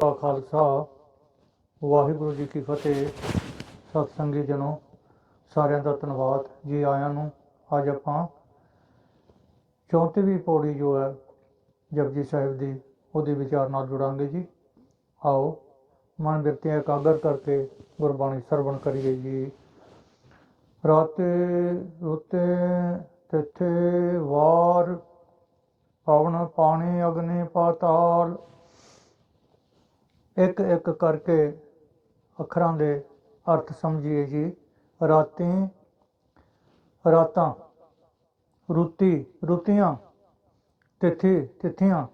ਕਾ ਖਾਲਸਾ। ਵਾਹਿਗੁਰੂ ਜੀ ਕੀ ਫਤਿਹ। ਸਤਿਸੰਗੀ ਜਨੋ, ਸਾਰਿਆਂ ਦਾ ਧੰਨਵਾਦ। ਜੀ ਆਇਆਂ ਨੂੰ ਅੱਜ ਆਪਾਂ 34ਵੀਂ ਪੌੜੀ ਜੋ ਹੈ ਜਪਜੀ ਸਾਹਿਬ ਦੀ, ਉਹਦੇ ਵਿਚਾਰ ਨਾਲ ਜੁੜਾਂਗੇ ਜੀ। ਆਓ, ਮਨ ਬਿਰਤੀਆਂ ਇਕਾਗਰ ਕਰਕੇ ਗੁਰਬਾਣੀ ਸਰਵਣ ਕਰੀਏ ਜੀ। ਰਾਤੇ ਰੁੱਤੇ ਤਿੱਥੇ ਵਾਰ, ਪਵਨ ਪਾਣੀ ਅਗਨੀ ਪਾਤਾਲ ਇੱਕ ਇੱਕ ਕਰਕੇ ਅੱਖਰਾਂ ਦੇ ਅਰਥ ਸਮਝੀਏ ਜੀ। ਰਾਤੀ ਰਾਤਾਂ, ਰੁੱਤੀ, ਰੁੱਤੀਆਂ, ਤਿਥੀ, ਤਿਥੀਆਂ।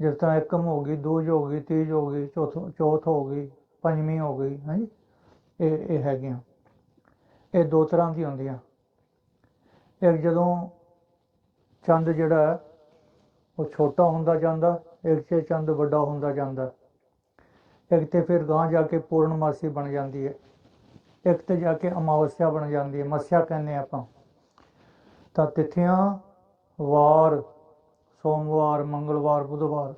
ਜਿਸ ਤਰ੍ਹਾਂ ਇੱਕਮ ਹੋ ਗਈ, ਦੂਜ ਹੋ ਗਈ, ਤੀਜ ਹੋ ਗਈ, ਚੌਥ ਚੌਥ ਹੋ ਗਈ, ਪੰਜਵੀਂ ਹੋ ਗਈ ਹਾਂਜੀ ਇਹ ਇਹ ਹੈਗੀਆਂ। ਇਹ ਦੋ ਤਰ੍ਹਾਂ ਦੀ ਹੁੰਦੀਆਂ। ਇੱਕ ਜਦੋਂ ਚੰਦ ਜਿਹੜਾ ਹੈ, ਉਹ ਛੋਟਾ ਹੁੰਦਾ ਜਾਂਦਾ, ਇੱਕ 'ਚ ਚੰਦ ਵੱਡਾ ਹੁੰਦਾ ਜਾਂਦਾ। ਇੱਕ ਤੇ ਫਿਰ ਗਾਂ ਜਾ ਕੇ ਪੂਰਨਮਾਸੀ ਬਣ ਜਾਂਦੀ ਹੈ। ਇੱਕ ਤੇ ਜਾ ਕੇ ਅਮਾਵਸਿਆ ਬਣ ਜਾਂਦੀ ਹੈ। ਮੱਸਿਆ ਕਹਿੰਦੇ ਆਪਾਂ। ਤਾਂ ਤਿਥੀਆਂ, ਵਾਰ, ਸੋਮਵਾਰ, ਮੰਗਲਵਾਰ, ਬੁੱਧਵਾਰ।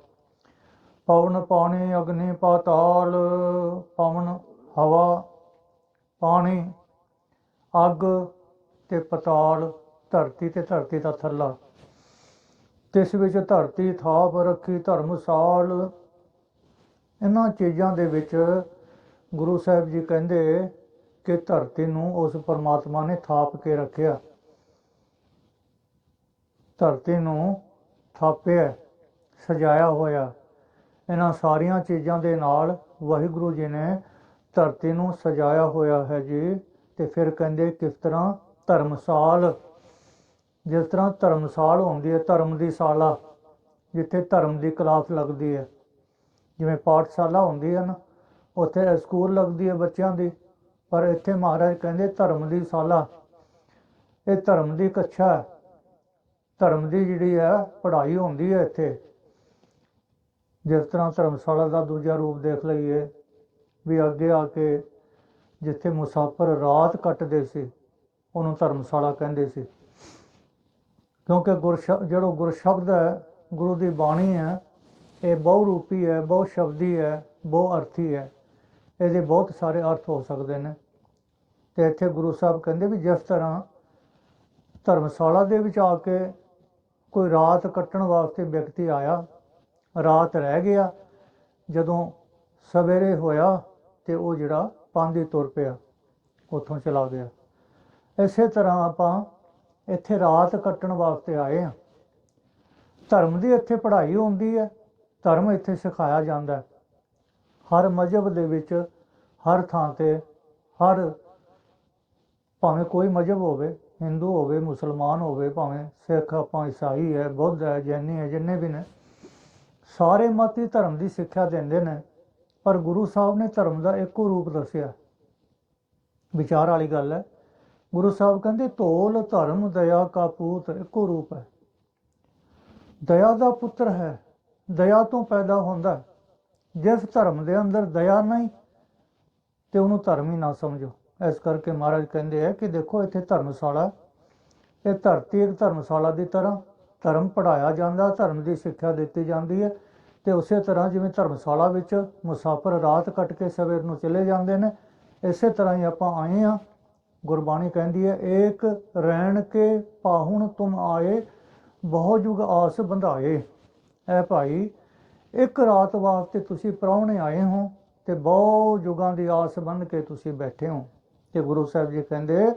ਪਵਨ ਪਾਣੀ, ਅਗਨੀ ਪਾਤਾਲ, ਪਵਨ ਹਵਾ, ਪਾਣੀ, ਅੱਗ ਤੇ ਪਤਾਲ, ਧਰਤੀ ਤੇ ਧਰਤੀ ਦਾ ਥੱਲਾ। ਤਿਸ ਵਿੱਚ ਧਰਤੀ ਥਾਪ ਰੱਖੀ ਧਰਮਸਾਲ ਇਹਨਾਂ ਚੀਜ਼ਾਂ ਦੇ ਵਿੱਚ ਗੁਰੂ ਸਾਹਿਬ ਜੀ ਕਹਿੰਦੇ ਕਿ ਧਰਤੀ ਨੂੰ ਉਸ ਪਰਮਾਤਮਾ ਨੇ ਥਾਪ ਕੇ ਰੱਖਿਆ। ਧਰਤੀ ਨੂੰ ਥਾਪਿਆ, ਸਜਾਇਆ ਹੋਇਆ। ਇਹਨਾਂ ਸਾਰੀਆਂ ਚੀਜ਼ਾਂ ਦੇ ਨਾਲ ਵਾਹਿਗੁਰੂ ਜੀ ਨੇ ਧਰਤੀ ਨੂੰ ਸਜਾਇਆ ਹੋਇਆ ਹੈ ਜੀ ਤੇ ਫਿਰ ਕਹਿੰਦੇ ਕਿਸ ਤਰ੍ਹਾਂ? ਧਰਮਸਾਲ। ਜਿਸ ਤਰ੍ਹਾਂ ਧਰਮਸਾਲ ਹੁੰਦੀ ਹੈ, ਧਰਮ ਦੀ ਸਾਲਾ, ਜਿੱਥੇ ਧਰਮ ਦੀ ਕਲਾਸ ਲੱਗਦੀ ਹੈ। ਜਿਵੇਂ ਪਾਠਸ਼ਾਲਾ ਹੁੰਦੀ ਹੈ ਨਾ, ਉੱਥੇ ਸਕੂਲ ਲੱਗਦੀ ਹੈ ਬੱਚਿਆਂ ਦੀ, ਪਰ ਇੱਥੇ ਮਹਾਰਾਜ ਕਹਿੰਦੇ ਧਰਮ ਦੀ ਸਾਲਾ। ਇਹ ਧਰਮ ਦੀ ਕੱਛਾ ਹੈ। ਧਰਮ ਦੀ ਜਿਹੜੀ ਹੈ, ਪੜ੍ਹਾਈ ਹੁੰਦੀ ਹੈ ਇੱਥੇ। ਜਿਸ ਤਰ੍ਹਾਂ ਧਰਮਸ਼ਾਲਾ ਦਾ ਦੂਜਾ ਰੂਪ ਦੇਖ ਲਈਏ, ਵੀ ਅੱਗੇ ਆ ਕੇ ਜਿੱਥੇ ਮੁਸਾਫਰ ਰਾਤ ਕੱਟਦੇ ਸੀ, ਉਹਨੂੰ ਧਰਮਸ਼ਾਲਾ ਕਹਿੰਦੇ ਸੀ। ਕਿਉਂਕਿ ਗੁਰਸ਼ਬ ਜਿਹੜਾ ਗੁਰਸ਼ਬਦ ਹੈ, ਗੁਰੂ ਦੀ ਬਾਣੀ ਹੈ ਇਹ ਬਹੁ ਰੂਪੀ ਹੈ, ਬਹੁ ਸ਼ਬਦੀ ਹੈ, ਬਹੁ ਅਰਥੀ ਹੈ। ਇਹਦੇ ਬਹੁਤ ਸਾਰੇ ਅਰਥ ਹੋ ਸਕਦੇ ਨੇ। ਤੇ ਇੱਥੇ ਗੁਰੂ ਸਾਹਿਬ ਕਹਿੰਦੇ ਵੀ ਜਿਸ ਤਰ੍ਹਾਂ ਧਰਮਸ਼ਾਲਾ ਦੇ ਵਿੱਚ ਆ ਕੇ ਕੋਈ ਰਾਤ ਕੱਟਣ ਵਾਸਤੇ ਵਿਅਕਤੀ ਆਇਆ, ਰਾਤ ਰਹਿ ਗਿਆ, ਜਦੋਂ ਸਵੇਰੇ ਹੋਇਆ ਤੇ ਉਹ ਜਿਹੜਾ ਪਾਂਦੀ ਤੁਰ ਪਿਆ, ਉੱਥੋਂ ਚਲਾ ਗਿਆ। ਇਸੇ ਤਰ੍ਹਾਂ ਆਪਾਂ ਇੱਥੇ ਰਾਤ ਕੱਟਣ ਵਾਸਤੇ ਆਏ ਹਾਂ। ਧਰਮ ਦੀ ਇੱਥੇ ਪੜ੍ਹਾਈ ਹੁੰਦੀ ਹੈ। ਧਰਮ ਇੱਥੇ ਸਿਖਾਇਆ ਜਾਂਦਾ ਹਰ ਮਜ਼ਹਬ ਦੇ ਵਿੱਚ, ਹਰ ਥਾਂ ਤੇ, ਹਰ ਭਾਵੇਂ ਕੋਈ ਮਜ਼ਹਬ ਹੋਵੇ, ਹਿੰਦੂ ਹੋਵੇ, ਮੁਸਲਮਾਨ ਹੋਵੇ, ਭਾਵੇਂ ਸਿੱਖ ਆਪਾਂ ਈਸਾਈ ਹੈ, ਬੁੱਧ ਹੈ, ਜੈਨੀ ਹੈ, ਜਿੰਨੇ ਵੀ ਨੇ, ਸਾਰੇ ਮਤ ਹੀ ਧਰਮ ਦੀ ਸਿੱਖਿਆ ਦਿੰਦੇ ਨੇ। ਪਰ ਗੁਰੂ ਸਾਹਿਬ ਨੇ ਧਰਮ ਦਾ ਇੱਕੋ ਰੂਪ ਦੱਸਿਆ। ਵਿਚਾਰ ਵਾਲੀ ਗੱਲ ਹੈ, ਗੁਰੂ ਸਾਹਿਬ ਕਹਿੰਦੇ ਤੋਲ ਧਰਮ ਦਇਆ ਕਾ ਪੂਤ ਇੱਕੋ ਰੂਪ ਹੈ। ਦਇਆ ਦਾ ਪੁੱਤਰ ਹੈ। ਦਇਆ ਤੋਂ ਪੈਦਾ ਹੁੰਦਾ ਜਿਸ ਧਰਮ ਦੇ ਅੰਦਰ ਦਇਆ ਨਹੀਂ, ਤੇ ਉਹਨੂੰ ਧਰਮ ਹੀ ਨਾ ਸਮਝੋ। ਇਸ ਕਰਕੇ ਮਹਾਰਾਜ ਕਹਿੰਦੇ ਆ ਕਿ ਦੇਖੋ, ਇੱਥੇ ਧਰਮਸ਼ਾਲਾ ਇਹ ਧਰਤੀ ਇੱਕ ਧਰਮਸ਼ਾਲਾ ਦੀ ਤਰ੍ਹਾਂ ਧਰਮ ਪੜਾਇਆ ਜਾਂਦਾ, ਧਰਮ ਦੀ ਸਿੱਖਿਆ ਦਿੱਤੀ ਜਾਂਦੀ ਹੈ। ਤੇ ਉਸੇ ਤਰ੍ਹਾਂ ਜਿਵੇਂ ਧਰਮਸ਼ਾਲਾ ਵਿੱਚ ਮੁਸਾਫਰ ਰਾਤ ਕੱਟ ਕੇ ਸਵੇਰ ਨੂੰ ਚਲੇ ਜਾਂਦੇ ਨੇ, ਇਸੇ ਤਰ੍ਹਾਂ ਹੀ ਆਪਾਂ ਆਏ ਆ ਗੁਰਬਾਣੀ ਕਹਿੰਦੀ ਹੈ, ਏਕ ਰਹਿਣ ਕੇ ਪਾਹੁਣ ਤੁਮ ਆਏ, ਬਹੁ ਜੁਗ ਆਸ ਬੰਧਾਏ। ਐ ਭਾਈ, ਇੱਕ ਰਾਤ ਵਾਸਤੇ ਤੁਸੀਂ ਪ੍ਰਾਹੁਣੇ ਆਏ ਹੋ ਤੇ ਬਹੁ ਜੁਗਾਂ ਦੀ ਆਸ ਬੰਨ ਕੇ ਤੁਸੀਂ ਬੈਠੇ ਹੋ। ਤੇ ਗੁਰੂ ਸਾਹਿਬ ਜੀ ਕਹਿੰਦੇ,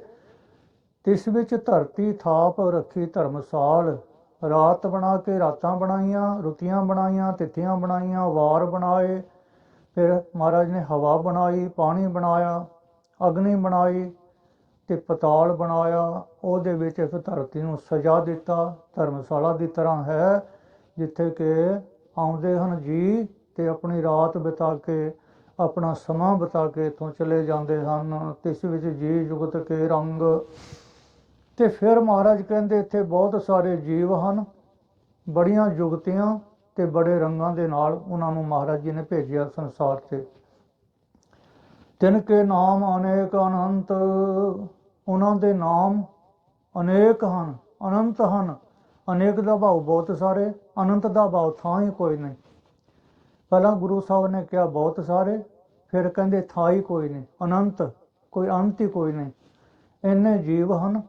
ਤਿਸ ਵਿੱਚ ਧਰਤੀ ਥਾਪ ਰੱਖੀ ਧਰਮਸਾਲ, ਰਾਤ ਬਣਾ ਕੇ ਰਾਤਾਂ ਬਣਾਈਆਂ, ਰੁੱਤੀਆਂ ਬਣਾਈਆਂ, ਤਿਥੀਆਂ ਬਣਾਈਆਂ, ਵਾਰ ਬਣਾਏ। ਫਿਰ ਮਹਾਰਾਜ ਨੇ ਹਵਾ ਬਣਾਈ, ਪਾਣੀ ਬਣਾਇਆ, ਅਗਨੀ ਬਣਾਈ ਤੇ ਪਤਾਲ ਬਣਾਇਆ। ਉਹਦੇ ਵਿੱਚ ਇਸ ਧਰਤੀ ਨੂੰ ਸਜਾ ਦਿੱਤਾ, ਧਰਮਸ਼ਾਲਾ ਦੀ ਤਰ੍ਹਾਂ ਹੈ। ਜਿੱਥੇ ਕਿ ਆਉਂਦੇ ਹਨ ਜੀ ਤੇ ਆਪਣੀ ਰਾਤ ਬਿਤਾ ਕੇ, ਆਪਣਾ ਸਮਾਂ ਬਿਤਾ ਕੇ ਇੱਥੋਂ ਚਲੇ ਜਾਂਦੇ ਹਨ। ਤਿਸ ਵਿੱਚ ਜੀ ਜੁਗਤ ਕੇ ਰੰਗ। ਤੇ ਫਿਰ ਮਹਾਰਾਜ ਕਹਿੰਦੇ, ਇੱਥੇ ਬਹੁਤ ਸਾਰੇ ਜੀਵ ਹਨ, ਬੜੀਆਂ ਜੁਗਤੀਆਂ ਤੇ ਬੜੇ ਰੰਗਾਂ ਦੇ ਨਾਲ ਉਹਨਾਂ ਨੂੰ ਮਹਾਰਾਜ ਜੀ ਨੇ ਭੇਜਿਆ ਸੰਸਾਰ 'ਤੇ। ਤਿਨ ਕੇ ਨਾਮ ਅਨੇਕ ਅਨੰਤ, ਉਹਨਾਂ ਦੇ ਨਾਮ ਅਨੇਕ ਹਨ, ਅਨੰਤ ਹਨ। ਅਨੇਕ ਦਾ ਭਾਵ ਬਹੁਤ ਸਾਰੇ, ਅਨੰਤ ਦਾ ਭਾਵ ਥਾਂ ਹੀ ਕੋਈ ਨਹੀਂ। ਪਹਿਲਾਂ ਗੁਰੂ ਸਾਹਿਬ ਨੇ ਕਿਹਾ, ਬਹੁਤ ਸਾਰੇ। ਫਿਰ ਕਹਿੰਦੇ, ਥਾਂ ਹੀ ਕੋਈ ਨਹੀਂ, ਅਨੰਤ, ਕੋਈ ਅੰਤ ਹੀ ਕੋਈ ਨਹੀਂ। ਇੰਨੇ ਜੀਵ ਹਨ,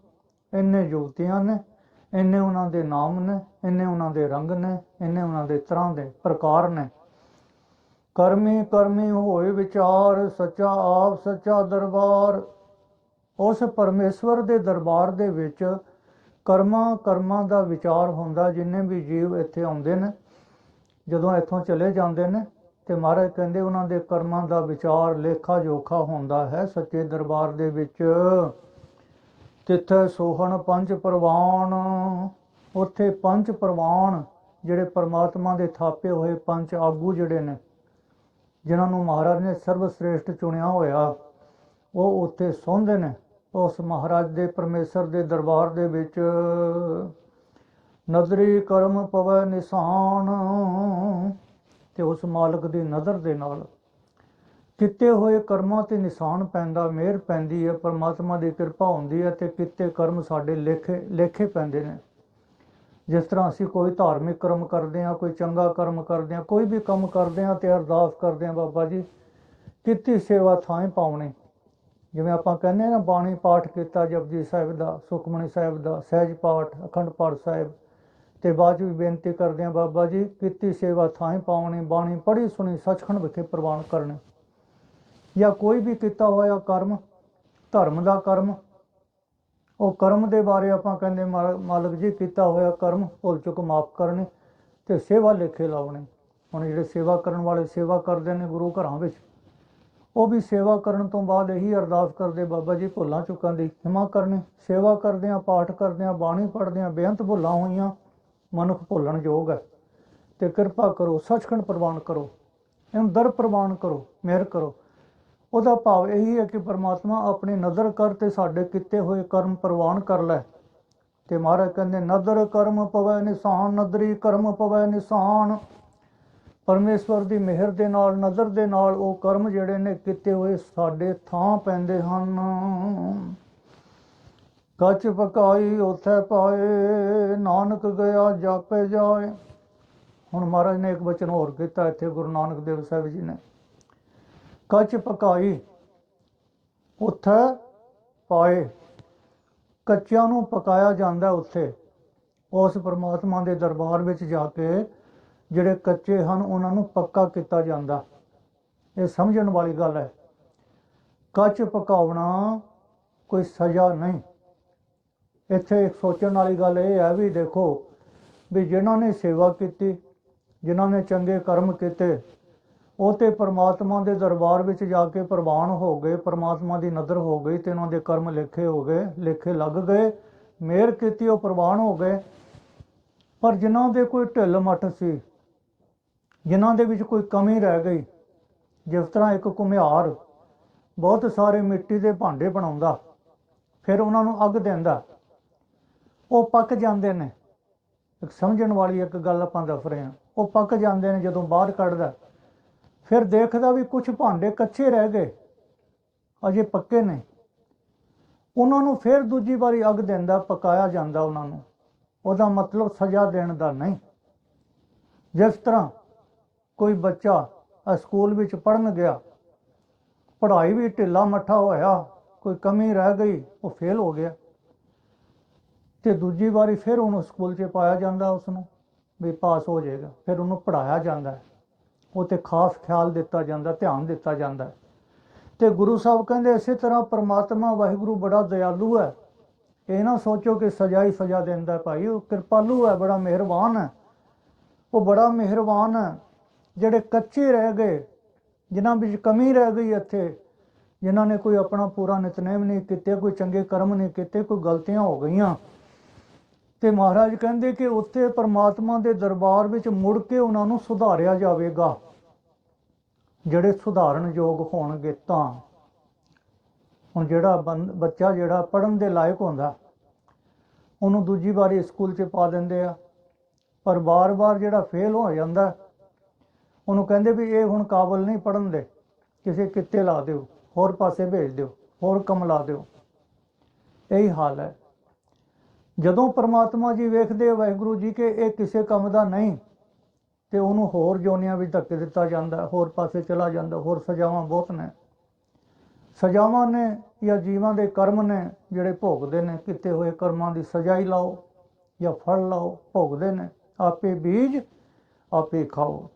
ਇੰਨੇ ਜੋਤੀਆਂ ਨੇ, ਇੰਨੇ ਉਹਨਾਂ ਦੇ ਨਾਮ ਨੇ, ਇੰਨੇ ਉਹਨਾਂ ਦੇ ਰੰਗ ਨੇ, ਇੰਨੇ ਉਹਨਾਂ ਦੇ ਤਰ੍ਹਾਂ ਦੇ ਪ੍ਰਕਾਰ ਨੇ। ਕਰਮੀ ਕਰਮੀ ਹੋਏ ਵਿਚਾਰ, ਸੱਚਾ ਆਪ, ਸੱਚਾ ਦਰਬਾਰ। ਉਸ ਪਰਮੇਸ਼ਵਰ ਦੇ ਦਰਬਾਰ ਦੇ ਵਿੱਚ ਕਰਮਾਂ ਕਰਮਾਂ ਦਾ ਵਿਚਾਰ ਹੁੰਦਾ, ਜਿੰਨੇ ਵੀ ਜੀਵ ਇੱਥੇ ਆਉਂਦੇ ਨੇ, ਜਦੋਂ ਇੱਥੋਂ ਚਲੇ ਜਾਂਦੇ ਨੇ, ਤੇ ਮਹਾਰਾਜ ਕਹਿੰਦੇ ਉਹਨਾਂ ਦੇ ਕਰਮਾਂ ਦਾ ਵਿਚਾਰ ਲੇਖਾ ਜੋਖਾ ਹੁੰਦਾ ਹੈ ਸੱਚੇ ਦਰਬਾਰ ਦੇ ਵਿੱਚ। ਤਿੱਥੇ ਸੋਹਣ ਪੰਜ ਪ੍ਰਵਾਨ, ਉੱਥੇ ਪੰਜ ਪ੍ਰਵਾਨ ਜਿਹੜੇ ਪਰਮਾਤਮਾ ਦੇ ਥਾਪੇ ਹੋਏ ਪੰਜ ਆਗੂ ਜਿਹੜੇ ਨੇ, ਜਿਨ੍ਹਾਂ ਨੂੰ ਮਹਾਰਾਜ ਨੇ ਸਰਵ ਸ੍ਰੇਸ਼ਟ ਚੁਣਿਆ ਹੋਇਆ, ਉਹ ਉੱਥੇ ਸੌਂਦੇ ਨੇ। ਉਸ ਮਹਾਰਾਜ ਦੇ ਪਰਮੇਸ਼ਰ ਦੇ ਦਰਬਾਰ ਦੇ ਵਿੱਚ, ਨਦਰੀ ਕਰਮ ਪਵੈ ਨਿਸ਼ਾਨ। ਤੇ ਉਸ ਮਾਲਕ ਦੀ ਨਜ਼ਰ ਦੇ ਨਾਲ ਕੀਤੇ ਹੋਏ ਕਰਮਾਂ ਤੇ ਨਿਸ਼ਾਨ ਪੈਂਦਾ, ਮਿਹਰ ਪੈਂਦੀ ਹੈ, ਪਰਮਾਤਮਾ ਦੀ ਕਿਰਪਾ ਹੁੰਦੀ ਹੈ ਤੇ ਕੀਤੇ ਕਰਮ ਸਾਡੇ ਲੇਖੇ ਲੇਖੇ ਪੈਂਦੇ ਨੇ। ਜਿਸ ਤਰ੍ਹਾਂ ਅਸੀਂ ਕੋਈ ਧਾਰਮਿਕ ਕਰਮ ਕਰਦੇ ਹਾਂ, ਕੋਈ ਚੰਗਾ ਕਰਮ ਕਰਦੇ ਹਾਂ, ਕੋਈ ਵੀ ਕੰਮ ਕਰਦੇ ਹਾਂ ਤੇ ਅਰਦਾਸ ਕਰਦੇ ਹਾਂ, ਬਾਬਾ ਜੀ, ਕੀਤੀ ਸੇਵਾ ਥਾਂ ਪਾਉਣੀ। ਜਿਵੇਂ ਆਪਾਂ ਕਹਿੰਦੇ ਹਾਂ ਨਾ, ਬਾਣੀ ਪਾਠ ਕੀਤਾ ਜਪਜੀ ਸਾਹਿਬ ਦਾ, ਸੁਖਮਨੀ ਸਾਹਿਬ ਦਾ, ਸਹਿਜ ਪਾਠ, ਅਖੰਡ ਪਾਠ ਸਾਹਿਬ, ਤੇ ਬਾਅਦ 'ਚ ਵੀ ਬੇਨਤੀ ਕਰਦੇ ਹਾਂ ਬਾਬਾ ਜੀ, ਕੀਤੀ ਸੇਵਾ ਥਾਂ ਪਾਉਣੀ, ਬਾਣੀ ਪੜ੍ਹੀ ਸੁਣੀ, ਸੱਚਖੰਡ ਵਿਖੇ ਪ੍ਰਵਾਨ ਕਰਨੇ। ਜਾਂ ਕੋਈ ਵੀ ਕੀਤਾ ਹੋਇਆ ਕਰਮ, ਧਰਮ ਦਾ ਕਰਮ, ਉਹ ਕਰਮ ਦੇ ਬਾਰੇ ਆਪਾਂ ਕਹਿੰਦੇ ਮਾਲ- ਮਾਲਕ ਜੀ ਕੀਤਾ ਹੋਇਆ ਕਰਮ, ਭੁੱਲ ਚੁੱਕ ਮਾਫ ਕਰਨੇ ਤੇ ਸੇਵਾ ਲੇਖੇ ਲਾਉਣੇ। ਹੁਣ ਜਿਹੜੇ ਸੇਵਾ ਕਰਨ ਵਾਲੇ ਸੇਵਾ ਕਰਦੇ ਨੇ ਗੁਰੂ ਘਰਾਂ ਵਿੱਚ ਉਹ ਵੀ ਸੇਵਾ ਕਰਨ ਤੋਂ ਬਾਅਦ ਇਹੀ ਅਰਦਾਸ ਕਰਦੇ, ਬਾਬਾ ਜੀ ਭੁੱਲਾਂ ਚੁੱਕਾਂ ਦੀ ਖਿਮਾ ਕਰਨੀ। ਸੇਵਾ ਕਰਦੇ ਆ ਪਾਠ ਕਰਦੇ ਆ ਬਾਣੀ ਪੜ੍ਹਦੇ ਆ ਬੇਅੰਤ ਭੁੱਲਾਂ ਹੋਈਆਂ, ਮਨੁੱਖ ਭੁੱਲਣ ਯੋਗ ਹੈ। ਤੇ ਕਿਰਪਾ ਕਰੋ, ਸੱਚਖੰਡ ਪ੍ਰਵਾਨ ਕਰੋ ਇਹਨੂੰ ਦਰ ਪ੍ਰਵਾਨ ਕਰੋ, ਮਿਹਰ ਕਰੋ। ਉਹਦਾ ਭਾਵ ਇਹੀ ਹੈ ਕਿ ਪਰਮਾਤਮਾ ਆਪਣੀ ਨਜ਼ਰ ਕਰ ਤੇ ਸਾਡੇ ਕੀਤੇ ਹੋਏ ਕਰਮ ਪ੍ਰਵਾਨ ਕਰ ਲੈ। ਤੇ ਮਹਾਰਾਜ ਕਹਿੰਦੇ, ਨਦਰ ਕਰਮ ਪਵੈ ਨਿਸ਼ਾਨ, ਨਦਰੀ ਕਰਮ ਪਵੈ ਨਿਸ਼ਾਨ। ਪਰਮੇਸ਼ਵਰ ਦੀ ਮਿਹਰ ਦੇ ਨਾਲ, ਨਜ਼ਰ ਦੇ ਨਾਲ ਉਹ ਕਰਮ ਜਿਹੜੇ ਨੇ ਕੀਤੇ ਹੋਏ ਸਾਡੇ ਥਾਂ ਪੈਂਦੇ ਹਨ। ਕੱਚ ਪਕਾਈ ਉਥੇ ਪਾਏ, ਨਾਨਕ ਗਿਆ ਜਾਪੇ ਜਾਏ। ਹੁਣ ਮਹਾਰਾਜ ਨੇ ਇੱਕ ਬਚਨ ਹੋਰ ਕੀਤਾ ਇੱਥੇ, ਗੁਰੂ ਨਾਨਕ ਦੇਵ ਸਾਹਿਬ ਜੀ ਨੇ। ਕੱਚ ਪਕਾਈ ਉਥੇ ਪਾਏ, ਕੱਚਿਆਂ ਨੂੰ ਪਕਾਇਆ ਜਾਂਦਾ ਉੱਥੇ। ਉਸ ਪਰਮਾਤਮਾ ਦੇ ਦਰਬਾਰ ਵਿੱਚ ਜਾ ਕੇ ਜਿਹੜੇ ਕੱਚੇ ਹਨ, ਉਹਨਾਂ ਨੂੰ ਪੱਕਾ ਕੀਤਾ ਜਾਂਦਾ। ਇਹ ਸਮਝਣ ਵਾਲੀ ਗੱਲ ਹੈ। ਕੱਚ ਪਕਾਉਣਾ ਕੋਈ ਸਜ਼ਾ ਨਹੀਂ। ਇੱਥੇ ਇੱਕ ਸੋਚਣ ਵਾਲੀ ਗੱਲ ਇਹ ਹੈ ਵੀ ਦੇਖੋ, ਵੀ ਜਿਨ੍ਹਾਂ ਨੇ ਸੇਵਾ ਕੀਤੀ, ਜਿਨ੍ਹਾਂ ਨੇ ਚੰਗੇ ਕਰਮ ਕੀਤੇ, ਉਹ ਤੇ ਪਰਮਾਤਮਾ ਦੇ ਦਰਬਾਰ ਵਿੱਚ ਜਾ ਕੇ ਪ੍ਰਵਾਨ ਹੋ ਗਏ, ਪਰਮਾਤਮਾ ਦੀ ਨਜ਼ਰ ਹੋ ਗਈ ਤੇ ਉਹਨਾਂ ਦੇ ਕਰਮ ਲੇਖੇ ਹੋ ਗਏ, ਲੇਖੇ ਲੱਗ ਗਏ, ਮਿਹਰ ਕੀਤੀ, ਉਹ ਪ੍ਰਵਾਨ ਹੋ ਗਏ। ਪਰ ਜਿਨ੍ਹਾਂ ਦੇ ਕੋਈ ਢਿੱਲ ਮੱਠ ਸੀ ਜਿਨ੍ਹਾਂ ਦੇ ਵਿੱਚ ਕੋਈ ਕਮੀ ਰਹਿ ਗਈ, ਜਿਸ ਤਰ੍ਹਾਂ ਇੱਕ ਘੁਮਿਆਰ ਬਹੁਤ ਸਾਰੇ ਮਿੱਟੀ ਦੇ ਭਾਂਡੇ ਬਣਾਉਂਦਾ, ਫਿਰ ਉਹਨਾਂ ਨੂੰ ਅੱਗ ਦਿੰਦਾ। ਉਹ ਪੱਕ ਜਾਂਦੇ ਨੇ। ਇੱਕ ਸਮਝਣ ਵਾਲੀ ਇੱਕ ਗੱਲ ਆਪਾਂ ਦੱਸ ਰਹੇ ਹਾਂ। ਉਹ ਪੱਕ ਜਾਂਦੇ ਨੇ ਜਦੋਂ ਬਾਹਰ ਕੱਢਦਾ। ਫਿਰ ਦੇਖਦਾ ਵੀ ਕੁਝ ਭਾਂਡੇ ਕੱਚੇ ਰਹਿ ਗਏ। ਅਜੇ ਪੱਕੇ ਨੇ। ਉਹਨਾਂ ਨੂੰ ਫਿਰ ਦੂਜੀ ਵਾਰੀ ਅੱਗ ਦਿੰਦਾ, ਪਕਾਇਆ ਜਾਂਦਾ ਉਹਨਾਂ ਨੂੰ। ਉਹਦਾ ਮਤਲਬ ਸਜ਼ਾ ਦੇਣ ਦਾ ਨਹੀਂ। ਜਿਸ ਤਰ੍ਹਾਂ ਕੋਈ ਬੱਚਾ ਸਕੂਲ ਵਿੱਚ ਪੜਨ ਗਿਆ, ਪੜ੍ਹਾਈ ਵੀ ਢਿੱਲਾ ਮੱਠਾ ਹੋਇਆ, ਕੋਈ ਕਮੀ ਰਹਿ ਗਈ, ਉਹ ਫੇਲ ਹੋ ਗਿਆ। ਤੇ ਦੂਜੀ ਵਾਰੀ ਫਿਰ ਉਹਨੂੰ ਸਕੂਲ 'ਚ ਪਾਇਆ ਜਾਂਦਾ ਉਸ ਨੂੰ ਵੀ ਪਾਸ ਹੋ ਜਾਏਗਾ, ਫਿਰ ਉਹਨੂੰ ਪੜਾਇਆ ਜਾਂਦਾ ਉਹ ਤੇ ਖਾਸ ਖਿਆਲ ਦਿੱਤਾ ਜਾਂਦਾ, ਧਿਆਨ ਦਿੱਤਾ ਜਾਂਦਾ ਹੈ। ਤੇ ਗੁਰੂ ਸਾਹਿਬ ਕਹਿੰਦੇ ਇਸੇ ਤਰ੍ਹਾਂ ਪ੍ਰਮਾਤਮਾ ਵਾਹਿਗੁਰੂ ਬੜਾ ਦਇਆਲੂ ਹੈ। ਇਹ ਨਾ ਸੋਚੋ ਕਿ ਸਜ਼ਾ ਹੀ ਸਜ਼ਾ ਦਿੰਦਾ ਭਾਈ, ਉਹ ਕਿਰਪਾਲੂ ਹੈ, ਬੜਾ ਮਿਹਰਬਾਨ ਹੈ। ਉਹ ਬੜਾ ਮਿਹਰਬਾਨ ਹੈ। ਜਿਹੜੇ ਕੱਚੇ ਰਹਿ ਗਏ, ਜਿਨ੍ਹਾਂ ਵਿੱਚ ਕਮੀ ਰਹਿ ਗਈ ਇੱਥੇ, ਜਿਨ੍ਹਾਂ ਨੇ ਕੋਈ ਆਪਣਾ ਪੂਰਾ ਨਿਤਨੇਮ ਨਹੀਂ ਕੀਤੇ, ਕੋਈ ਚੰਗੇ ਕਰਮ ਨਹੀਂ ਕੀਤੇ, ਕੋਈ ਗਲਤੀਆਂ ਹੋ ਗਈਆਂ। ਤੇ ਮਹਾਰਾਜ ਕਹਿੰਦੇ ਕਿ ਉੱਥੇ ਪਰਮਾਤਮਾ ਦੇ ਦਰਬਾਰ ਵਿੱਚ ਮੁੜ ਕੇ ਉਹਨਾਂ ਨੂੰ ਸੁਧਾਰਿਆ ਜਾਵੇਗਾ। ਜਿਹੜੇ ਸੁਧਾਰਨ ਯੋਗ ਹੋਣਗੇ ਤਾਂ। ਹੁਣ ਜਿਹੜਾ ਬੰ- ਬੱਚਾ ਜਿਹੜਾ ਪੜਨ ਦੇ ਲਾਇਕ ਹੁੰਦਾ, ਉਹਨੂੰ ਦੂਜੀ ਵਾਰੀ ਸਕੂਲ 'ਚ ਪਾ ਦਿੰਦੇ ਆ। ਪਰ ਬਾਰ-ਬਾਰ ਜਿਹੜਾ ਫੇਲ ਹੋ ਜਾਂਦਾ ਉਹਨੂੰ ਕਹਿੰਦੇ ਵੀ ਇਹ ਹੁਣ ਕਾਬਲ ਨਹੀਂ ਪੜਨ ਦੇ। ਕਿਸੇ ਕਿੱਤੇ ਲਾ ਦਿਓ, ਹੋਰ ਪਾਸੇ ਭੇਜ ਦਿਓ, ਹੋਰ ਕੰਮ ਲਾ ਦਿਓ। ਇਹੀ ਹਾਲ ਹੈ। ਜਦੋਂ ਪ੍ਰਮਾਤਮਾ ਜੀ ਵੇਖਦੇ ਵਾਹਿਗੁਰੂ ਜੀ ਕਿ ਇਹ ਕਿਸੇ ਕੰਮ ਦਾ ਨਹੀਂ, ਤੇ ਉਹਨੂੰ ਹੋਰ ਜੋਨੀਆਂ ਵਿੱਚ ਧੱਕੇ ਦਿੱਤਾ ਜਾਂਦਾ, ਹੋਰ ਪਾਸੇ ਚਲਾ ਜਾਂਦਾ, ਹੋਰ ਸਜ਼ਾਵਾਂ ਬਹੁਤ ਨੇ। ਸਜ਼ਾਵਾਂ ਨੇ ਜਾਂ ਜੀਵਾਂ ਦੇ ਕਰਮ ਨੇ ਜਿਹੜੇ ਭੋਗਦੇ ਨੇ, ਕੀਤੇ ਹੋਏ ਕਰਮਾਂ ਦੀ ਸਜ਼ਾ ਹੀ ਲਾਓ ਜਾਂ ਫਲ ਲਾਓ, ਭੋਗਦੇ ਨੇ। ਆਪੇ ਬੀਜ, ਆਪੇ ਖਾਓ।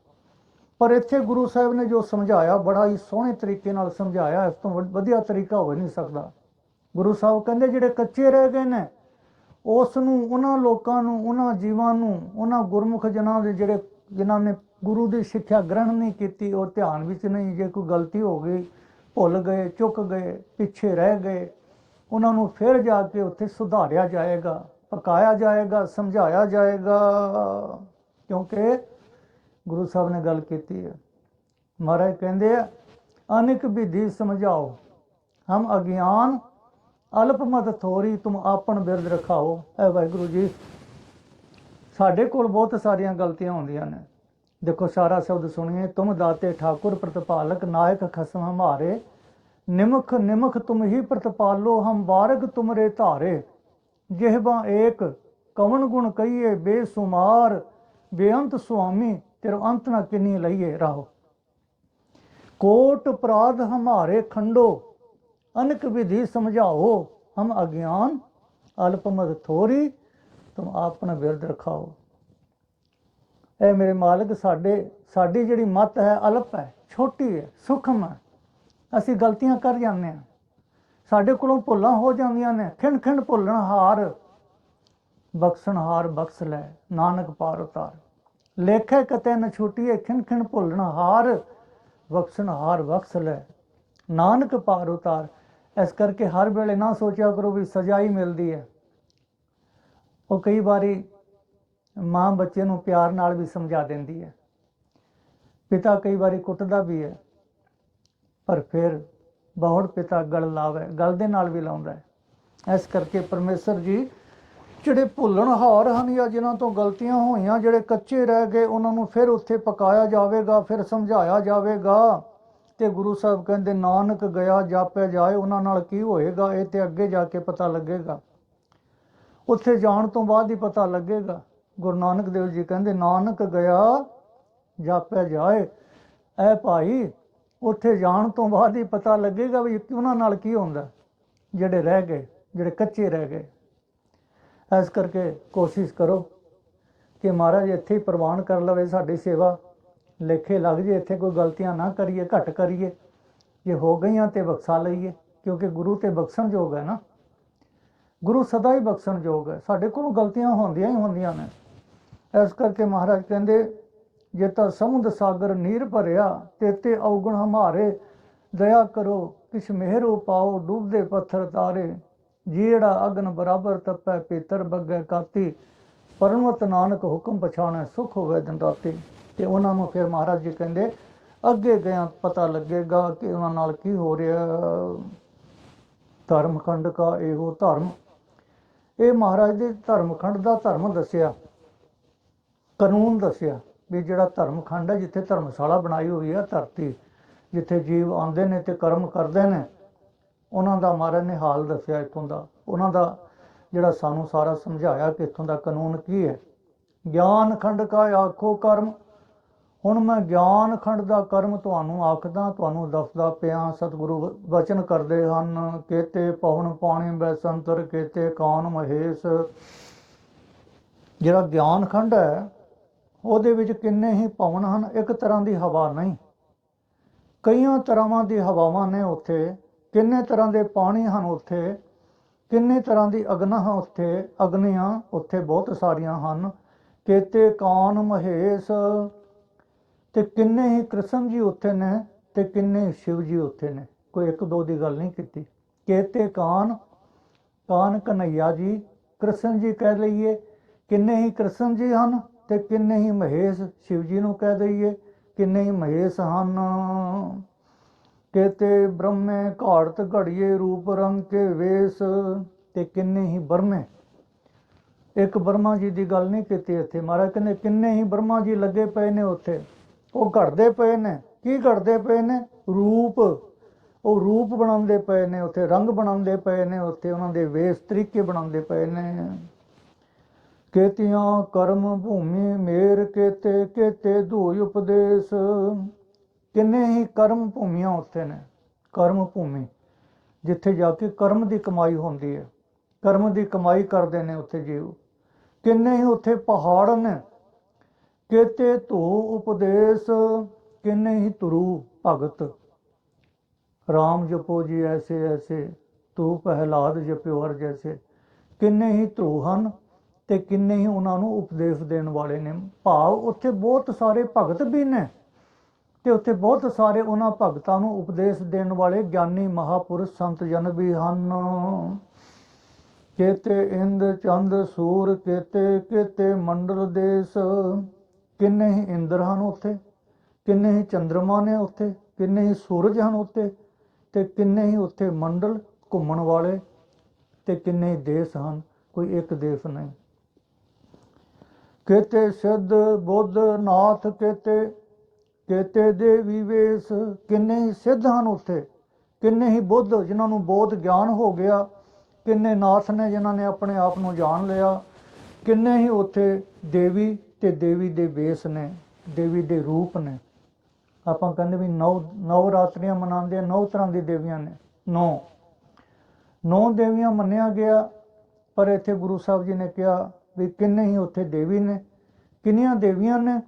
ਪਰ ਇੱਥੇ ਗੁਰੂ ਸਾਹਿਬ ਨੇ ਜੋ ਸਮਝਾਇਆ, ਬੜਾ ਹੀ ਸੋਹਣੇ ਤਰੀਕੇ ਨਾਲ ਸਮਝਾਇਆ, ਇਸ ਤੋਂ ਵ- ਵਧੀਆ ਤਰੀਕਾ ਹੋ ਨਹੀਂ ਸਕਦਾ। ਗੁਰੂ ਸਾਹਿਬ ਕਹਿੰਦੇ, ਜਿਹੜੇ ਕੱਚੇ ਰਹਿ ਗਏ ਨੇ ਉਸ ਨੂੰ ਉਹਨਾਂ ਲੋਕਾਂ ਨੂੰ, ਉਹਨਾਂ ਜੀਵਾਂ ਨੂੰ, ਉਹਨਾਂ ਗੁਰਮੁਖ ਜਨਾਂ ਦੇ ਜਿਹੜੇ, ਜਿਨ੍ਹਾਂ ਨੇ ਗੁਰੂ ਦੀ ਸਿੱਖਿਆ ਗ੍ਰਹਿਣ ਨਹੀਂ ਕੀਤੀ ਔਰ ਧਿਆਨ ਵਿੱਚ ਨਹੀਂ, ਜੇ ਕੋਈ ਗਲਤੀ ਹੋ ਗਈ, ਭੁੱਲ ਗਏ, ਚੁੱਕ ਗਏ, ਪਿੱਛੇ ਰਹਿ ਗਏ, ਉਹਨਾਂ ਨੂੰ ਫਿਰ ਜਾ ਕੇ ਉੱਥੇ ਸੁਧਾਰਿਆ ਜਾਏਗਾ, ਪਕਾਇਆ ਜਾਏਗਾ, ਸਮਝਾਇਆ ਜਾਏਗਾ। ਕਿਉਂਕਿ ਗੁਰੂ ਸਾਹਿਬ ਨੇ ਗੱਲ ਕੀਤੀ ਹੈ। ਮਹਾਰਾਜ ਕਹਿੰਦੇ ਆ, ਅਨਿਕ ਵਿਧੀ ਸਮਝਾਓ। ਹਮ ਅਗਿਆਨ, ਅਲਪ ਮਤ ਥੋਰੀ, ਤੁਮ ਆਪਨ ਬਿਰਦ ਰਖਾਓ। ਐ ਵਾਹਿਗੁਰੂ ਜੀ। ਸਾਡੇ ਕੋਲ ਬਹੁਤ ਸਾਰੀਆਂ ਗਲਤੀਆਂ ਹੁੰਦੀਆਂ ਨੇ। ਦੇਖੋ, ਸਾਰਾ ਸ਼ਬਦ ਸੁਣੀਏ। ਤੁਮ ਦਾਤੇ ਠਾਕੁਰ, ਪ੍ਰਤਪਾਲਕ, ਨਾਇਕ ਖਸਮ ਹਮਾਰੇ। ਨਿਮਖ ਨਿਮਖ ਤੁਮ ਹੀ ਪ੍ਰਤਪਾਲੋ, ਹਮ ਬਾਰਗ ਤੁਮਰੇ ਧਾਰੇ। ਜਿਹਬਾ ਏਕ ਕਵਨ ਗੁਣ ਕਹੀਏ, ਬੇਸੁਮਾਰ, ਬੇਅੰਤ ਸੁਆਮੀ। ਤੇਰੋ ਅੰਤ ਨਾ ਕਿੰਨੀ ਲਈਏ? ਰਾਹੋ। ਕੋਟ ਅਪਰਾਧ ਹਮਾਰੇ ਖੰਡੋ, ਅਨਕ ਵਿਧੀ ਸਮਝਾਓ। ਹਮ ਅਗਿਆਨ ਅਲਪਮਤ ਥੋਰੀ, ਤੁਮ ਆਪਣਾ ਬਿਰਦ ਰਖਾਓ। ਇਹ ਮੇਰੇ ਮਾਲਕ, ਸਾਡੇ, ਸਾਡੀ ਜਿਹੜੀ ਮਤ ਹੈ ਅਲਪ ਹੈ, ਛੋਟੀ ਹੈ, ਸੂਖਮ ਹੈ। ਅਸੀਂ ਗਲਤੀਆਂ ਕਰ ਜਾਂਦੇ ਹਾਂ। ਸਾਡੇ ਕੋਲੋਂ ਭੁੱਲਾਂ ਹੋ ਜਾਂਦੀਆਂ ਨੇ। ਖਿੰਡ ਖਿੰਡ ਭੁੱਲਣ ਹਾਰ, ਬਖਸ਼ਣ ਹਾਰ ਬਖਸ਼ ਲੈ। ਨਾਨਕ ਪਾਰ ਉਤਾਰ। ਲੇਖੇ ਕਤੇ ਨ ਛੁਟੀਏ ਖਿੰਡ ਖਿੰਡ ਭੁੱਲਣ ਹਾਰ ਬਖਸ਼ਣ ਹਾਰ ਬਖਸ਼ ਲੈ। ਨਾਨਕ ਪਾਰ ਉਤਾਰ। ਇਸ ਕਰਕੇ ਹਰ ਵੇਲੇ ਨਾ ਸੋਚਿਆ ਕਰੋ ਵੀ ਸਜ਼ਾ ਹੀ ਮਿਲਦੀ ਹੈ। ਉਹ ਕਈ ਵਾਰੀ ਮਾਂ ਬੱਚੇ ਨੂੰ ਪਿਆਰ ਨਾਲ ਵੀ ਸਮਝਾ ਦਿੰਦੀ ਹੈ। ਪਿਤਾ ਕਈ ਵਾਰੀ ਕੁੱਟਦਾ ਵੀ ਹੈ। ਪਰ ਫਿਰ ਬਹੁੜ ਪਿਤਾ ਗਲ ਲਾਵੇ, ਗਲ ਦੇ ਨਾਲ ਵੀ ਲਾਉਂਦਾ ਹੈ। ਇਸ ਕਰਕੇ ਪਰਮੇਸ਼ਰ ਜੀ ਜਿਹੜੇ ਭੁੱਲਣਹਾਰ ਹਨ ਜਾਂ ਜਿਨ੍ਹਾਂ ਤੋਂ ਗਲਤੀਆਂ ਹੋਈਆਂ, ਜਿਹੜੇ ਕੱਚੇ ਰਹਿ ਗਏ, ਉਹਨਾਂ ਨੂੰ ਫਿਰ ਉੱਥੇ ਪਕਾਇਆ ਜਾਵੇਗਾ, ਫਿਰ ਸਮਝਾਇਆ ਜਾਵੇਗਾ। ਤੇ ਗੁਰੂ ਸਾਹਿਬ ਕਹਿੰਦੇ, ਨਾਨਕ ਗਿਆ ਜਾਪੇ ਜਾਏ, ਉਹਨਾਂ ਨਾਲ ਕੀ ਹੋਏਗਾ? ਇਹ ਤੇ ਅੱਗੇ ਜਾ ਕੇ ਪਤਾ ਲੱਗੇਗਾ। ਉੱਥੇ ਜਾਣ ਤੋਂ ਬਾਅਦ ਹੀ ਪਤਾ ਲੱਗੇਗਾ। ਗੁਰੂ ਨਾਨਕ ਦੇਵ ਜੀ ਕਹਿੰਦੇ, ਨਾਨਕ ਗਿਆ ਜਾਪੇ ਜਾਏ। ਐ ਭਾਈ, ਉੱਥੇ ਜਾਣ ਤੋਂ ਬਾਅਦ ਹੀ ਪਤਾ ਲੱਗੇਗਾ ਵੀ ਉਹਨਾਂ ਨਾਲ ਕੀ ਹੁੰਦਾ, ਜਿਹੜੇ ਰਹਿ ਗਏ, ਜਿਹੜੇ ਕੱਚੇ ਰਹਿ ਗਏ। ਇਸ ਕਰਕੇ ਕੋਸ਼ਿਸ਼ ਕਰੋ ਕਿ ਮਹਾਰਾਜ ਇੱਥੇ ਹੀ ਪ੍ਰਵਾਨ ਕਰ ਲਵੇ ਸਾਡੀ ਸੇਵਾ। ਲੇਖੇ ਲੱਗ ਜੇ, ਇੱਥੇ ਕੋਈ ਗਲਤੀਆਂ ਨਾ ਕਰੀਏ, ਘੱਟ ਕਰੀਏ। ਜੇ ਹੋ ਗਈਆਂ ਤੇ ਬਖਸ਼ਾ ਲਈਏ, ਕਿਉਂਕਿ ਗੁਰੂ ਤੇ ਬਖਸ਼ਣ ਯੋਗ ਹੈ ਨਾ। ਗੁਰੂ ਸਦਾ ਹੀ ਬਖਸ਼ਣ ਯੋਗ ਹੈ। ਸਾਡੇ ਕੋਲੋਂ ਗਲਤੀਆਂ ਹੁੰਦੀਆਂ ਹੀ ਹੁੰਦੀਆਂ ਨੇ। ਇਸ ਕਰਕੇ ਮਹਾਰਾਜ ਕਹਿੰਦੇ, ਜੇ ਤਾਂ ਸਮੁੰਦ ਸਾਗਰ ਨੀਰ ਭਰਿਆ, ਤੇ ਤੇ ਔਗਣ ਹਮਾਰੇ। ਦਇਆ ਕਰੋ, ਕਿਛ ਮਿਹਰ ਪਾਓ, ਡੂਬਦੇ ਪੱਥਰ ਤਾਰੇ। ਜਿਹੜਾ ਅਗਨ ਬਰਾਬਰ ਤਪੈ, ਪੇਤਰ ਬੱਗੈ ਕਾਤੀ। ਪਰਮਤ ਨਾਨਕ ਹੁਕਮ ਪਛਾਣੈ, ਸੁਖ ਹੋਵੇ ਦਿਨ ਰਾਤੀ ਤੇ ਉਹਨਾਂ ਨੂੰ ਫਿਰ ਮਹਾਰਾਜ ਜੀ ਕਹਿੰਦੇ, ਅੱਗੇ ਗਿਆ, ਪਤਾ ਲੱਗੇਗਾ ਕਿ ਉਹਨਾਂ ਨਾਲ ਕੀ ਹੋ ਰਿਹਾ। ਧਰਮਖੰਡ ਕਾ ਇਹੋ ਧਰਮ। ਇਹ ਮਹਾਰਾਜ ਦੇ ਧਰਮਖੰਡ ਦਾ ਧਰਮ ਦੱਸਿਆ। ਕਾਨੂੰਨ ਦੱਸਿਆ ਵੀ ਜਿਹੜਾ ਧਰਮਖੰਡ ਹੈ, ਜਿੱਥੇ ਧਰਮਸ਼ਾਲਾ ਬਣਾਈ ਹੋਈ ਹੈ ਧਰਤੀ, ਜਿੱਥੇ ਜੀਵ ਆਉਂਦੇ ਨੇ ਤੇ ਕਰਮ ਕਰਦੇ ਨੇ ਉਹਨਾਂ ਦਾ ਮਹਾਰਾਜ ਨੇ ਹਾਲ ਦੱਸਿਆ ਇੱਥੋਂ ਦਾ। ਉਹਨਾਂ ਦਾ ਜਿਹੜਾ ਸਾਨੂੰ ਸਾਰਾ ਸਮਝਾਇਆ ਕਿ ਇੱਥੋਂ ਦਾ ਕਾਨੂੰਨ ਕੀ ਹੈ। ਗਿਆਨ ਖੰਡ ਕਾ ਆਖੋ ਕਰਮ। ਹੁਣ ਮੈਂ ਗਿਆਨ ਖੰਡ ਦਾ ਕਰਮ ਤੁਹਾਨੂੰ ਆਖਦਾ, ਤੁਹਾਨੂੰ ਦੱਸਦਾ ਪਿਆ। ਸਤਿਗੁਰੂ ਵਚਨ ਕਰਦੇ ਹਨ, ਕੇਤੇ ਪਵਨ ਪਾਣੀ ਬੈਸੰਤਰ, ਕੇਤੇ ਕਾਨ ਮਹੇਸ਼। ਜਿਹੜਾ ਗਿਆਨ ਖੰਡ ਹੈ, ਉਹਦੇ ਵਿੱਚ ਕਿੰਨੇ ਹੀ ਪਵਨ ਹਨ, ਇੱਕ ਤਰ੍ਹਾਂ ਦੀ ਹਵਾ ਨਹੀਂ। ਕਈਆਂ ਤਰ੍ਹਾਂ ਦੀ ਹਵਾਵਾਂ ਨੇ ਉੱਥੇ ਕਿੰਨੇ ਤਰ੍ਹਾਂ ਦੇ ਪਾਣੀ ਹਨ ਉੱਥੇ? ਕਿੰਨੇ ਤਰ੍ਹਾਂ ਦੀ ਅਗਨਾ ਉੱਥੇ? ਅਗਨੀਆਂ ਉੱਥੇ ਬਹੁਤ ਸਾਰੀਆਂ ਹਨ। ਕੇਤੇ ਕਾਨ ਮਹੇਸ਼। ਤੇ ਕਿੰਨੇ ਹੀ ਕ੍ਰਿਸ਼ਨ ਜੀ ਉੱਥੇ ਨੇ ਤੇ ਕਿੰਨੇ ਸ਼ਿਵ ਜੀ ਉੱਥੇ ਨੇ। ਕੋਈ ਇੱਕ ਦੋ ਦੀ ਗੱਲ ਨਹੀਂ ਕੀਤੀ। ਕੇਤੇ ਕਾਨ ਕਾਨ ਕਨਈਆ ਜੀ, ਕ੍ਰਿਸ਼ਨ ਜੀ ਕਹਿ ਲਈਏ ਕਿੰਨੇ ਹੀ ਕ੍ਰਿਸ਼ਨ ਜੀ ਹਨ ਤੇ ਕਿੰਨੇ ਹੀ ਮਹੇਸ਼ ਸ਼ਿਵ ਜੀ ਨੂੰ ਕਹਿ ਦਈਏ। ਕਿੰਨੇ ਹੀ ਮਹੇਸ਼ ਹਨ। ਕੇਤੇ ਬ੍ਰਹਮੇ ਘਾੜਤ ਘੜੀਏ ਰੂਪ ਰੰਗ ਕੇ ਵੇਸ ਤੇ ਕਿੰਨੇ ਹੀ ਬਰਮੇ ਇੱਕ ਬਰਮਾ ਜੀ ਦੀ ਗੱਲ ਨਹੀਂ ਕੀਤੀ ਇੱਥੇ। ਮਹਾਰਾਜ ਕਹਿੰਦੇ, ਕਿੰਨੇ ਹੀ ਬਰਮਾ ਜੀ ਲੱਗੇ ਪਏ ਨੇ ਉੱਥੇ? ਉਹ ਘੜਦੇ ਪਏ ਨੇ। ਕੀ ਘੜਦੇ ਪਏ ਨੇ? ਰੂਪ। ਉਹ ਰੂਪ ਬਣਾਉਂਦੇ ਪਏ ਨੇ, ਉੱਥੇ ਰੰਗ ਬਣਾਉਂਦੇ ਪਏ ਨੇ, ਉੱਥੇ ਉਹਨਾਂ ਦੇ ਵੇਸ ਤਰੀਕੇ ਬਣਾਉਂਦੇ ਪਏ ਨੇ। ਕੇਤੀਆਂ ਕਰਮ ਭੂਮੀ ਮੇਰ ਕੇਤੇ ਕੇਤੇ ਧੂਇ ਉਪਦੇਸ਼। ਕਿੰਨੇ ਹੀ ਕਰਮ ਭੂਮੀਆਂ ਉੱਥੇ ਨੇ, ਕਰਮ ਭੂਮੀ, ਜਿੱਥੇ ਜਾ ਕੇ ਕਰਮ ਦੀ ਕਮਾਈ ਹੁੰਦੀ ਹੈ, ਕਰਮ ਦੀ ਕਮਾਈ ਕਰਦੇ ਨੇ ਉੱਥੇ ਜੀਵ। ਕਿੰਨੇ ਹੀ ਉੱਥੇ ਪਹਾੜ ਨੇ, ਕਿਤੇ ਧੂ ਉਪਦੇਸ਼, ਕਿੰਨੇ ਹੀ ਤੁਰੂ ਭਗਤ। RAM ਜਪੋ ਜੀ ਐਸੇ ਐਸੇ ਤੂੰ ਪਹਿਲਾਦ ਜਪਿਓ ਹਰ ਜੈਸੇ। ਕਿੰਨੇ ਹੀ ਧਰੂ ਹਨ ਤੇ ਕਿੰਨੇ ਹੀ ਉਹਨਾਂ ਨੂੰ ਉਪਦੇਸ਼ ਦੇਣ ਵਾਲੇ ਨੇ। ਭਾਵ ਉੱਥੇ ਬਹੁਤ ਸਾਰੇ ਭਗਤ ਵੀ ਨੇ। ਤੇ ਉੱਥੇ ਬਹੁਤ ਸਾਰੇ ਉਹਨਾਂ ਭਗਤਾਂ ਨੂੰ ਉਪਦੇਸ਼ ਦੇਣ ਵਾਲੇ ਗਿਆਨੀ ਮਹਾਪੁਰਸ਼ ਸੰਤ ਜਨ ਵੀ ਹਨ। ਕੇਤੇ ਇੰਦ ਚੰਦ ਸੂਰ, ਕੇਤੇ ਕੇਤੇ ਮੰਡਲ ਦੇਸ। ਕਿੰਨੇ ਹੀ ਇੰਦਰ ਹਨ ਉੱਥੇ, ਕਿੰਨੇ ਹੀ ਚੰਦਰਮਾ ਨੇ ਉੱਥੇ, ਕਿੰਨੇ ਹੀ ਸੂਰਜ ਹਨ ਉੱਥੇ, ਤੇ ਕਿੰਨੇ ਹੀ ਉੱਥੇ ਮੰਡਲ ਘੁੰਮਣ ਵਾਲੇ ਤੇ ਕਿੰਨੇ ਹੀ ਦੇਸ਼ ਹਨ, ਕੋਈ ਇੱਕ ਦੇਸ਼ ਨਹੀਂ। ਕੇਤੇ ਸਿੱਧ ਬੁੱਧ ਨਾਥ, ਕੇਤੇ ਕੇਤੇ ਦੇ ਵਿਵੇਸ ਕਿੰਨੇ ਹੀ ਸਿੱਧ ਹਨ ਉੱਥੇ ਕਿੰਨੇ ਹੀ ਬੁੱਧ ਜਿਨ੍ਹਾਂ ਨੂੰ ਬਹੁਤ ਗਿਆਨ ਹੋ ਗਿਆ, ਕਿੰਨੇ ਨਾਥ ਨੇ ਜਿਨ੍ਹਾਂ ਨੇ ਆਪਣੇ ਆਪ ਨੂੰ ਜਾਣ ਲਿਆ, ਕਿੰਨੇ ਹੀ ਉੱਥੇ ਦੇਵੀ ਤੇ ਦੇਵੀ ਦੇ ਵੇਸ ਨੇ, ਦੇਵੀ ਦੇ ਰੂਪ ਨੇ। ਆਪਾਂ ਕਹਿੰਦੇ ਵੀ ਨੌ ਨੌ ਰਾਤਰੀਆਂ ਮਨਾਉਂਦੇ ਆ, ਨੌ ਤਰ੍ਹਾਂ ਦੀ ਦੇਵੀਆਂ ਨੇ, ਨੌ। ਨੌ ਦੇਵੀਆਂ ਮੰਨਿਆ ਗਿਆ, ਪਰ ਇੱਥੇ ਗੁਰੂ ਸਾਹਿਬ ਜੀ ਨੇ ਕਿਹਾ ਵੀ ਕਿੰਨੇ ਹੀ ਉੱਥੇ ਦੇਵੀ ਨੇ, ਕਿੰਨੀਆਂ ਦੇਵੀਆਂ ਨੇ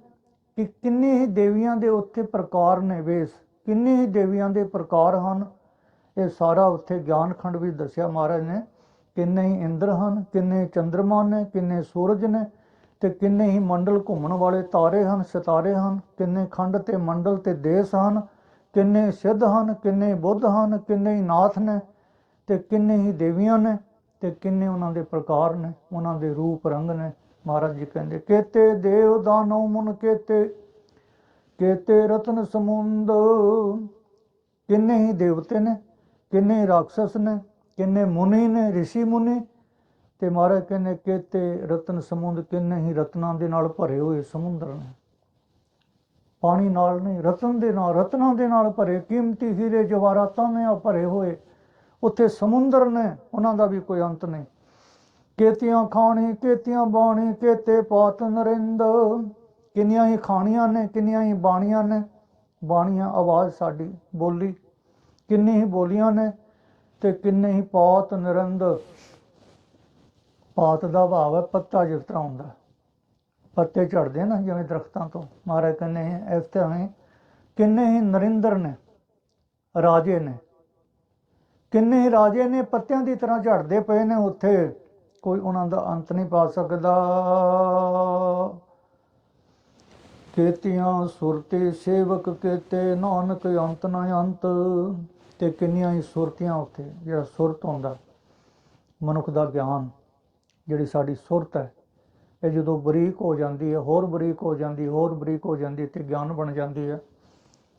ਕਿ ਕਿੰਨੇ ਹੀ ਦੇਵੀਆਂ ਦੇ ਉੱਥੇ ਪ੍ਰਕਾਰ ਨੇ ਵੇਸ ਕਿੰਨੇ ਹੀ ਦੇਵੀਆਂ ਦੇ ਪ੍ਰਕਾਰ ਹਨ ਇਹ ਸਾਰਾ ਉੱਥੇ ਗਿਆਨ ਖੰਡ ਵਿੱਚ ਦੱਸਿਆ ਮਹਾਰਾਜ ਨੇ ਕਿੰਨੇ ਹੀ ਇੰਦਰ ਹਨ ਕਿੰਨੇ ਚੰਦਰਮਾ ਨੇ ਕਿੰਨੇ ਸੂਰਜ ਨੇ ਤੇ ਕਿੰਨੇ ਹੀ ਮੰਡਲ ਘੁੰਮਣ ਵਾਲੇ ਤਾਰੇ ਹਨ ਸਿਤਾਰੇ ਹਨ ਕਿੰਨੇ ਖੰਡ ਤੇ ਮੰਡਲ ਤੇ ਦੇਸ਼ ਹਨ ਕਿੰਨੇ ਸਿੱਧ ਹਨ ਕਿੰਨੇ ਬੁੱਧ ਹਨ ਕਿੰਨੇ ਹੀ ਨਾਥ ਨੇ ਤੇ ਕਿੰਨੇ ਹੀ ਦੇਵੀਆਂ ਨੇ ਤੇ ਕਿੰਨੇ ਉਹਨਾਂ ਦੇ ਪ੍ਰਕਾਰ ਨੇ ਉਹਨਾਂ ਦੇ ਰੂਪ ਰੰਗ ਨੇ ਮਹਾਰਾਜ ਜੀ ਕਹਿੰਦੇ, ਕੇਤੇ ਦੇਵ ਦਾਨਵ ਮਨ ਕੇਤੇ ਕੇਤੇ ਰਤਨ ਸਮੁੰਦ, ਕਿੰਨੇ ਹੀ ਦੇਵਤੇ ਨੇ, ਕਿੰਨੇ ਹੀ ਰਾਖਸ ਨੇ, ਕਿੰਨੇ ਮੁਨੀ ਨੇ ઋષਿ ਮੁਨੀ। ਤੇ ਮਹਾਰਾਜ ਕਹਿੰਦੇ, ਕੇਤੇ ਰਤਨ ਸਮੁੰਦ, ਕਿੰਨੇ ਹੀ ਰਤਨਾਂ ਦੇ ਨਾਲ ਭਰੇ ਹੋਏ ਸਮੁੰਦਰ ਨੇ। ਪਾਣੀ ਨਾਲ ਨਹੀਂ, ਰਤਨ ਦੇ ਨਾਲ, ਰਤਨਾਂ ਦੇ ਨਾਲ ਭਰੇ, ਕੀਮਤੀ ਹੀਰੇ ਜਵਾਹਰਾਤਾਂ ਨੇ ਭਰੇ ਹੋਏ। ਉੱਥੇ ਸਮੁੰਦਰ ਨੇ, ਉਹਨਾਂ ਦਾ ਵੀ ਕੋਈ ਅੰਤ ਨਹੀਂ। ਕੇਤੀਆਂ ਖਾਣੀ, ਕੇਤੀਆਂ ਬਾਣੀ, ਕੇਤੇ ਪਾਤ ਨਰਿੰਦ। ਕਿੰਨੀਆਂ ਹੀ ਖਾਣੀਆਂ ਨੇ, ਕਿੰਨੀਆਂ ਹੀ ਬਾਣੀਆਂ ਨੇ, ਬਾਣੀਆਂ ਆਵਾਜ਼ ਸਾਡੀ ਬੋਲੀ। ਕਿੰਨੀ ਹੀ ਬੋਲੀਆਂ ਨੇ ਤੇ ਕਿੰਨੇ ਹੀ ਪਾਤ ਨਰਿੰਦ। ਪਾਤ ਦਾ ਭਾਵ ਹੈ ਪੱਤਾ ਜਿਸ ਤਰ੍ਹਾਂ ਹੁੰਦਾ। ਪੱਤੇ ਝੜਦੇ ਨਾ ਜਿਵੇਂ ਦਰਖਤਾਂ ਤੋਂ। ਮਹਾਰਾਜ ਕਹਿੰਦੇ ਹੈ ਇਸ ਤਰ੍ਹਾਂ ਕਿੰਨੇ ਹੀ ਨਰਿੰਦਰ ਨੇ, ਰਾਜੇ ਨੇ। ਕਿੰਨੇ ਹੀ ਰਾਜੇ ਨੇ, ਪੱਤਿਆਂ ਦੀ ਤਰ੍ਹਾਂ ਝੜਦੇ ਪਏ ਨੇ ਉੱਥੇ। ਕੋਈ ਉਹਨਾਂ ਦਾ ਅੰਤ ਨਹੀਂ ਪਾ ਸਕਦਾ। ਕੇਤੀਆਂ ਸੁਰਤੀ ਸੇਵਕ ਕੇਤੇ, ਨਾਨਕ ਅੰਤ ਨਾ ਅੰਤ। ਤੇ ਕਿੰਨੀਆਂ ਹੀ ਸੁਰਤੀਆਂ ਉੱਥੇ, ਜਿਹੜਾ ਸੁਰਤ ਹੁੰਦਾ, ਮਨੁੱਖ ਦਾ ਗਿਆਨ, ਜਿਹੜੀ ਸਾਡੀ ਸੁਰਤ ਹੈ, ਇਹ ਜਦੋਂ ਬਰੀਕ ਹੋ ਜਾਂਦੀ ਹੈ, ਹੋਰ ਬਰੀਕ ਹੋ ਜਾਂਦੀ, ਹੋਰ ਬਰੀਕ ਹੋ ਜਾਂਦੀ ਤੇ ਗਿਆਨ ਬਣ ਜਾਂਦੀ ਹੈ।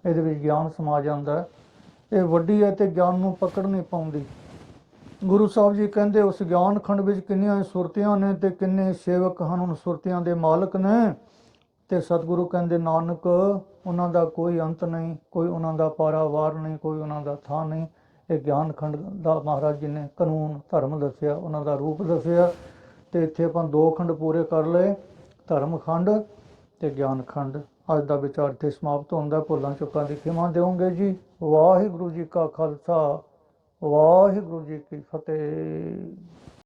ਇਹਦੇ ਵਿੱਚ ਗਿਆਨ ਸਮਾ ਜਾਂਦਾ ਇਹ ਵੱਡੀ ਹੈ ਤੇ ਗਿਆਨ ਨੂੰ ਪਕੜ ਨਹੀਂ ਪਾਉਂਦੀ। ਗੁਰੂ ਸਾਹਿਬ ਜੀ ਕਹਿੰਦੇ, ਉਸ ਗਿਆਨ ਖੰਡ ਵਿੱਚ ਕਿੰਨੀਆਂ ਸੁਰਤੀਆਂ ਨੇ ਤੇ ਕਿੰਨੇ ਸੇਵਕ ਹਨ? ਉਹਨਾਂ ਸੁਰਤੀਆਂ ਦੇ ਮਾਲਕ ਨੇ ਤੇ ਸਤਿਗੁਰੂ ਕਹਿੰਦੇ, ਨਾਨਕ, ਉਹਨਾਂ ਦਾ ਕੋਈ ਅੰਤ ਨਹੀਂ, ਕੋਈ ਉਹਨਾਂ ਦਾ ਪਾਰਾਵਾਰ ਨਹੀਂ, ਕੋਈ ਉਹਨਾਂ ਦਾ ਥਾਂ ਨਹੀਂ। ਇਹ ਗਿਆਨ ਖੰਡ ਦਾ ਮਹਾਰਾਜ ਜੀ ਨੇ ਕਾਨੂੰਨ, ਧਰਮ ਦੱਸਿਆ, ਉਹਨਾਂ ਦਾ ਰੂਪ ਦੱਸਿਆ ਤੇ ਇੱਥੇ ਆਪਾਂ ਦੋ ਖੰਡ ਪੂਰੇ ਕਰ ਲਏ, ਧਰਮ ਖੰਡ ਤੇ ਗਿਆਨ ਖੰਡ। ਅੱਜ ਦਾ ਵਿਚਾਰ ਇੱਥੇ ਸਮਾਪਤ ਹੁੰਦਾ। ਭੁੱਲਾਂ ਚੁੱਕਾਂ ਦੀ ਖਿਮਾ ਦਿਓਗੇ ਜੀ। ਵਾਹਿਗੁਰੂ ਜੀ ਕਾ ਖਾਲਸਾ। ਵਾਹਿਗੁਰੂ ਜੀ ਕੀ ਫਤਿਹ।